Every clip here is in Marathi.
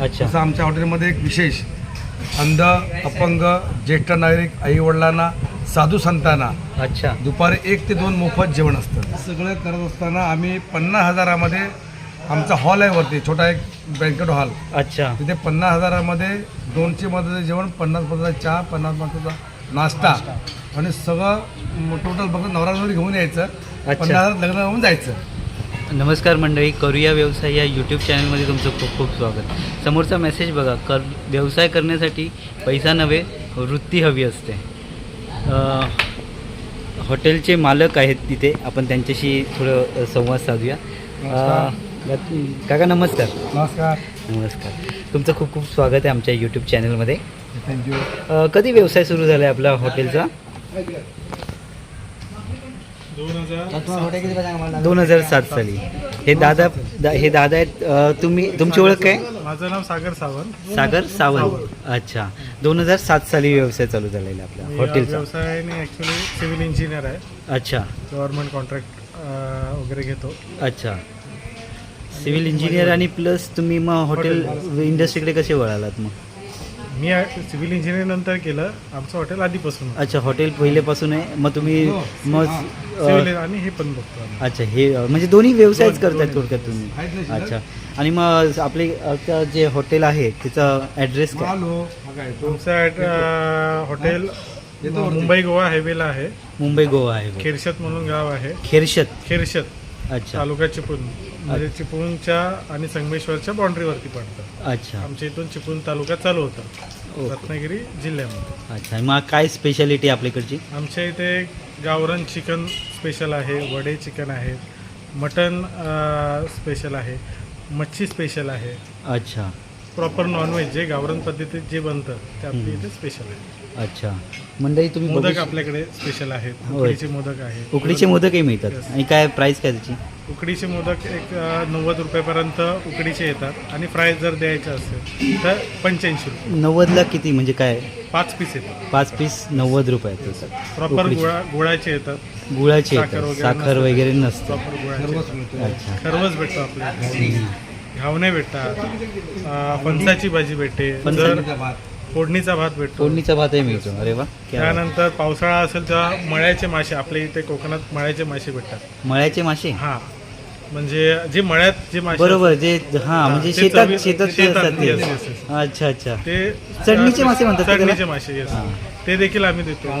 अच्छा. तसं आमच्या हॉटेलमध्ये एक विशेष अंध अपंग ज्येष्ठ नागरिक आईवडिलांना साधू संतांना अच्छा. दुपारी एक ते दोन मोफत जेवण असतं. सगळं करत असताना आम्ही पन्नास हजारामध्ये आमचा हॉल आहे वरती छोटा एक बँकेट हॉल अच्छा. तिथे पन्नास हजारामध्ये दोनशे मताचं जेवण पन्नास मताचा चहा पन्नास मताचा नाश्ता. आणि सगळं टोटल नवरा नवरी घेऊन यायचं. पन्नास हजार लग्न होऊन जायचं. नमस्कार मंडळी करूया व्यवसाय या यूट्यूब चॅनलमध्ये तुमचं खूप खूप स्वागत. समोरचा मेसेज बघा कर व्यवसाय करण्यासाठी पैसा नव्हे वृत्ती हवी असते. हॉटेलचे मालक आहेत तिथे आपण त्यांच्याशी थोडं संवाद साधूया. काका नमस्कार. नमस्कार. नमस्कार. तुमचं खूप खूप स्वागत आहे आमच्या यूट्यूब चॅनलमध्ये थँक्यू कधी व्यवसाय सुरू झाला आहे आपला हॉटेलचा? दोन हजार सात साली. हे दादा दा, हे दादा आहेत तुम्ही तुमची ओळख काय? माझं नाव सागर सावंत. सागर सावंत. अच्छा. दोन हजार सात साली व्यवसाय चालू झालेला आपला मी हॉटेलचा व्यवसायाने ॲक्च्युली सिव्हिल इंजिनियर आहे. अच्छा. गव्हर्नमेंट कॉन्ट्रॅक्ट वगैरे घेतो. अच्छा. सिव्हिल इंजिनियर आणि प्लस तुम्ही मग हॉटेल इंडस्ट्रीकडे कसे वळालात मग? मी सिव्हिल इंजिनियर नंतर केलं आमचं हॉटेल आधीपासून. होतं. अच्छा हॉटेल पहिल्यापासून आहे. मग तुम्ही मग सिव्हिल अ, आणि हे पण बघतो आम्ही. अच्छा हे अ, म्हणजे दोन्ही व्यवसायच दोन्ही. थोडक्यात तुम्ही. आहेत ना शिल्लक? अच्छा. आणि मग आपले आता जे हॉटेल आहे त्याचा ॲड्रेस काय? हॅलो हा काय तो तुमचं ॲड- अं, हॉटेल येतो वरती. मुंबई गोवा हायवेला आहे. मुंबई गोवा आहे. खेरशत म्हणून गाव आहे. खेरशत. खेरशत. अच्छा. तालुका चिपळूण म्हणजे चिपळूणच्या आणि संगमेश्वरच्या बाउंड्रीवरती पडतं. अच्छा. आमच्या इथून चिपळूण तालुका चालू होतं. ओके. रत्नागिरी जिल्ह्यामध्ये. अच्छा. मग काय स्पेशालिटी आपल्याकडची? आमच्या इथे गावरान चिकन स्पेशल आहे वडे चिकन आहे मटन स्पेशल आहे मच्छी स्पेशल आहे. अच्छा. प्रॉपर नॉनव्हेज जे गावरान पद्धतीत जे बनतं ते आपल्या. इथे स्पेशल आहे. अच्छा. मंडळी तुम्ही मोदक आपल्याकडे स्पेशल आहेत. होय. उकडीचे मोदक आहे उकडीचे मोदकही मिळतात. Yes. आणि काय प्राईस काय त्याची? उकडीचे मोदक एक नव्वद रुपयापर्यंत उकडीचे येतात आणि फ्राय जर द्यायचं असेल तर पंच्याऐंशी रुपये. नव्वदला किती? म्हणजे काय? पाच पीस येतात. पाच पीस नव्वद रुपयात प्रॉपर उकडीचे. गुळा गुळाचे येतात. गुळाचे साखर येतात. वगैरे साखर नसतं. वगैरे नसतं. प्रॉपर गुळाचे सर्वच मिळतो अच्छा. खरवस भेटतो आपल्याला. घावणे भेटतात अ, फणसाची भाजी भेटते. जर फोडणीचा भात भेटतो. फोडणीचा भातही मिळतो. अरे वा क्या बात. त्यानंतर पावसाळा असेल तेव्हा मळ्याचे मासे आपल्या इथे कोकणात मळ्याचे मासे भेटतात. मळ्याचे मासे? हा. म्हणजे जे मळ्यात जे मासे बरोबर जे हा म्हणजे ते शेतात चवी- शेतात ते शेतात, असतात ते. yes, yes, yes. अच्छा अच्छा ते चढणीचे मासे म्हणतात का त्याला? चढणीचे मासे yes. हा. ते देखील आम्ही देतो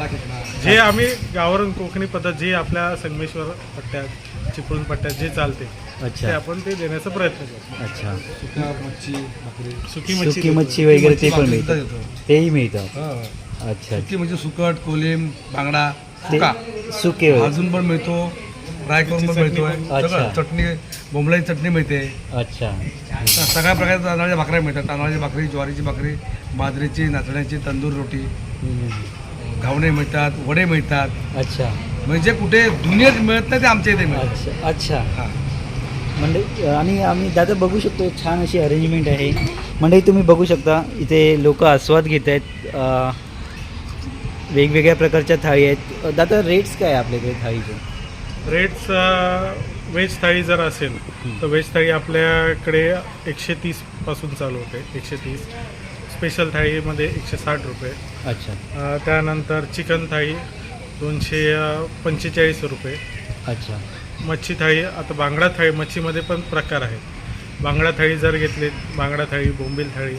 जे आम्ही गावरण कोकणी पद्धत जे आपल्या संगमेश्वर पट्ट्यात चिपळूण पट्ट्यात जे चालते ते अच्छा आपण ते देण्याचा प्रयत्न करतो अच्छा सुका मच्छी सुकी मच्छी सुकी वगैरे ते पण मिळतं. तेही मिळतं हा. अच्छा सुकी म्हणजे सुकट कोलिम बांगडा ते सुका सुके वगैरे. भाजून पण मिळतो फ्राय करून पण मिळतोय. सगळं अच्छा. चटणी बोंबलाची चटणी मिळते. अच्छा. सगळ्या प्रकारच्या तांदळाच्या भाकऱ्या मिळतात. तांदळाची भाकरी ज्वारीची भाकरी बाजरीची नाचण्याची तंदूर रोटी हम्म. घावणे मिळतात वडे मिळतात. अच्छा. म्हणजे कुठे दुनियेत मिळत नाही ते आमच्या इथे मिळतात अच्छा अच्छा. हा. म्हणजे आणि आम्ही दादा बघू शकतो छान अशी अरेंजमेंट आहे. म्हणजे तुम्ही बघू शकता इथे लोक आस्वाद घेत आहेत. अ, वेगवेगळ्या प्रकारच्या थाळी आहेत. अ, दादा रेट्स काय आहे आपल्याकडे थाळीचे? रेट्स व्हेज थाळी जर असेल तर व्हेज थाळी आपल्याकडे एकशे तीसपासून चालू होते एकशे तीस. स्पेशल थाळीमध्ये एकशे साठ रुपये. अच्छा. त्यानंतर चिकन थाळी दोनशे पंचेचाळीस रुपये. अच्छा. मच्छी थाळी आता बांगडा थाळी मच्छीमध्ये पण प्रकार आहेत. बांगडा थाळी जर घेतली बांगडा थाळी बोंबील थाळी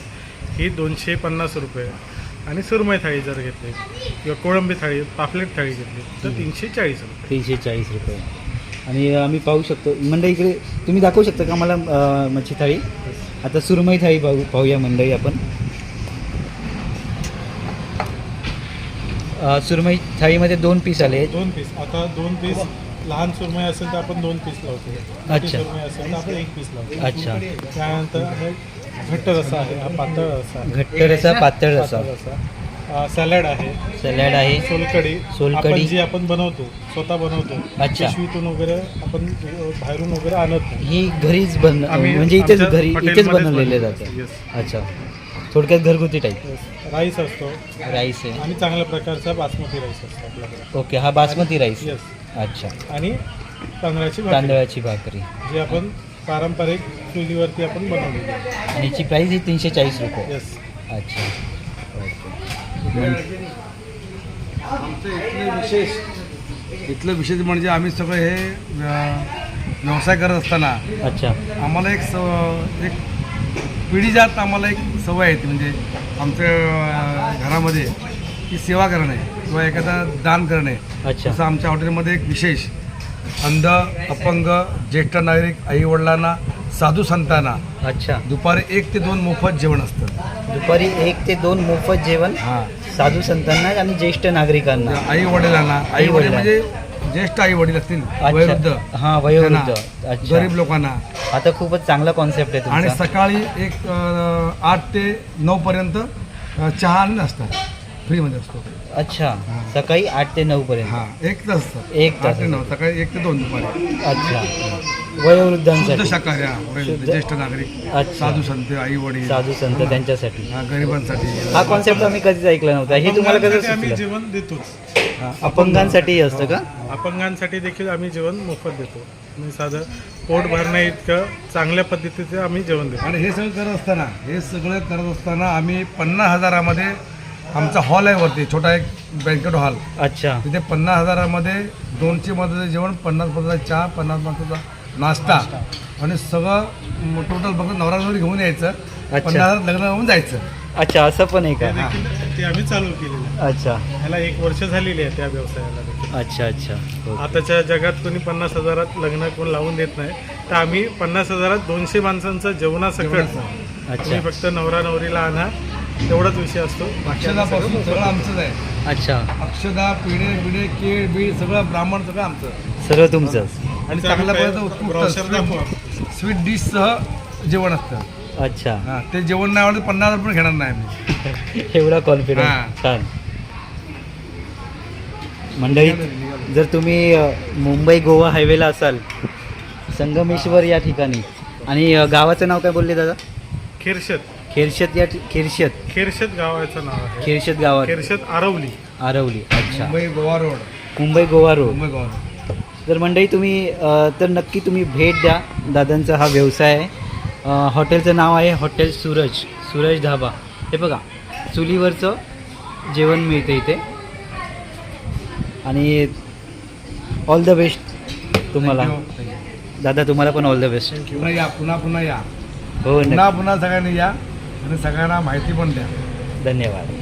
ही दोनशे पन्नास रुपये. आणि सुरमई थाळी जर घेतली किंवा कोळंबी थाळी पापलेट थाळी घेतली तर तीनशे चाळीस रुपये. तीनशे चाळीस रुपये. आणि आम्ही पाहू शकतो. मंडई इकडे तुम्ही दाखवू शकता का मला मच्छी थाळी? आता सुरमई थाळी पाहू पाहूया मंडई आपण. सुरमई थाळीमध्ये दोन पीस आले दोन पीस. आता दोन पीस लहान सुरमई असेल तर आपण दोन पीस लावतो. मोठी अच्छा. सुरमई असेल तर आपण एक पीस लावतो. अच्छा. त्यानंतर हे घट्ट रसा आहे हा पातळ रसा आहे. घट्ट रसा पातळ रसा पातळ रसा अ, सॅलड आहे. सॅलॅड आहे. सोलकडी सोलकढी. आपण जी आपण बनवतो स्वतः बनवतो अच्छा. पिशवीतून वगैरे आपण अ, बाहेरून वगैरे आणत नाही. ही घरीच बन आम्ही म्हणजे इथेच आमच्या घरी इथेच हॉटेलमध्येच बनवलेले बनवतो. जातं Yes. अच्छा. थोडक्यात घरगुती टाईप Yes. राईस असतो. राईस आहे. आणि चांगल्या प्रकारचा बासमती राईस असतो आपल्याकडे. ओके हा बासमती राईस येस अच्छा. आणि तांदळाची भाकरी. तांदळाची भाकरी. जी आपण पारंपरिक चुलीवरती आपण बनवलेली आहे आणि याची प्राईस ही तीनशे चाळीस रुपये. येस अच्छा. ओके आमचं इथलं विशेष इथलं विशेष म्हणजे आम्ही सगळं हे अं, व्यवसाय करत असताना अच्छा. आम्हाला एक सव एक पिढीजात आम्हाला एक सवय आहे ती. म्हणजे आमच्या अं, घरामध्ये की सेवा करणे. किंवा एखादा दान करणे. अच्छा. आमच्या हॉटेलमध्ये एक विशेष अंध अपंग ज्येष्ठ नागरिक आईवडिलांना साधू संतांना अच्छा. दुपारी एक ते दोन मोफत जेवण असतं. दुपारी एक ते दोन मोफत जेवण हां. साधू संतांना आणि ज्येष्ठ नागरिकांना. आई वडिलांना आई वडील म्हणजे ज्येष्ठ आई वडील असतील वयोवृद्ध. हां वयोवृद्ध. त्यांना, अच्छा. गरीब लोकांना. आता खूपच चांगला कॉन्सेप्ट आहे आणि तुमचा. सकाळी एक अं, आठ ते नऊ पर्यंत अं, चहा आणि नाश्ता फ्रीमध्ये असतो. अच्छा. सकाळी आठ ते नऊ पर्यंत. हां एक तास असतं एक तास आठ ते नऊ सकाळी एक ते दोन दुपारी. अच्छा. शुद्ध वयोवृद्धांसाठी शाकाहारी हा, वयोवृद्ध, शुद्ध- ज्येष्ठ नागरिक अच्छा. साधू संत आई वडील. साधू संत त्यांच्यासाठी. हा गरिबांसाठी. हा कॉन्सेप्ट आम्ही कधीच ऐकला नव्हता. हे तुम्हाला कसं अपंगांसाठी आम्ही सुचलं? जेवण देतोच. हा, अपंगांसाठी असतं का? अपंगांसाठी देखील आम्ही जेवण मोफत देतो. म्हणजे साधं पोट भरण्या इतकं चांगल्या पद्धतीचं आम्ही जेवण देतो. आणि हे सगळं करत असताना हे सगळं करत असताना आम्ही पन्नास हजारामध्ये आमचा हॉल आहे वरती छोटा एक बँकेट हॉल अच्छा. तिथे पन्नास हजारामध्ये दोनशे मताचं जेवण पन्नास मताचा चहा पन्नास मताचा नाश्ता. आणि सगळं टोटल फक्त नवरा नवरी घेऊन यायचं. पन्नास हजार लग्न होऊन जायचं. अच्छा असं पण आहे ते का ते आम्ही चालू केलेलं आहे. अच्छा. ह्याला एक वर्ष झालेली आहे त्या व्यवसायाला देखील. अच्छा अच्छा. ओके. आताच्या जगात कोणी पन्नास हजारात लग्न कोण लावून देत नाही. तर आम्ही पन्नास हजारात दोनशे माणसांचं जेवणासकट अच्छा तुम्ही फक्त नवरा नवरीला आणा. तेवढाच विषय असतो. अक्षदापासून सगळं सगळं आमचंच आहे. अच्छा. अक्षदा पिढे पिढे केळ बीड सगळं ब्राह्मण सगळं आमचं. सर्व तुमचंच. आणि चांगल्या पद्धतीचं. स्वीट स्वीट डिशसह जेवण असतं. अच्छा. हां ते जेवण नाही आवडत पन्नास पण घेणार नाही आम्ही. एवढा हा. कॉन्फिडन्स छान. मंडळी जर तुम्ही अ, मुंबई गोवा हायवेला असाल संगमेश्वर या ठिकाणी. आणि अ, गावाचं नाव काय बोलले दादा? खेरशत. खेरशत या ठि- खेरशत. खेरशत गावाचं नाव आहे. खेरशत गावात. खेरशत आरवली. आरवली अच्छा. Mumbai Goa road. Mumbai Goa road. Mumbai Goa road. तर मंडळी तुम्ही अ, तर नक्की तुम्ही भेट द्या. दादांचा हा व्यवसाय आहे. अ, हॉटेलचं नाव आहे हॉटेल सूरज सूरज ढाबा. हे बघा चुलीवरचं जेवण मिळतं इथे. आणि ऑल द बेस्ट तुम्हाला. दादा तुम्हाला पण ऑल द बेस्ट पुन्हा या पुन्हा पुन्हा या. हो पुन्हा नक्की. पुन्हा सगळ्यांनी या. आणि सगळ्यांना माहिती पण द्या. धन्यवाद.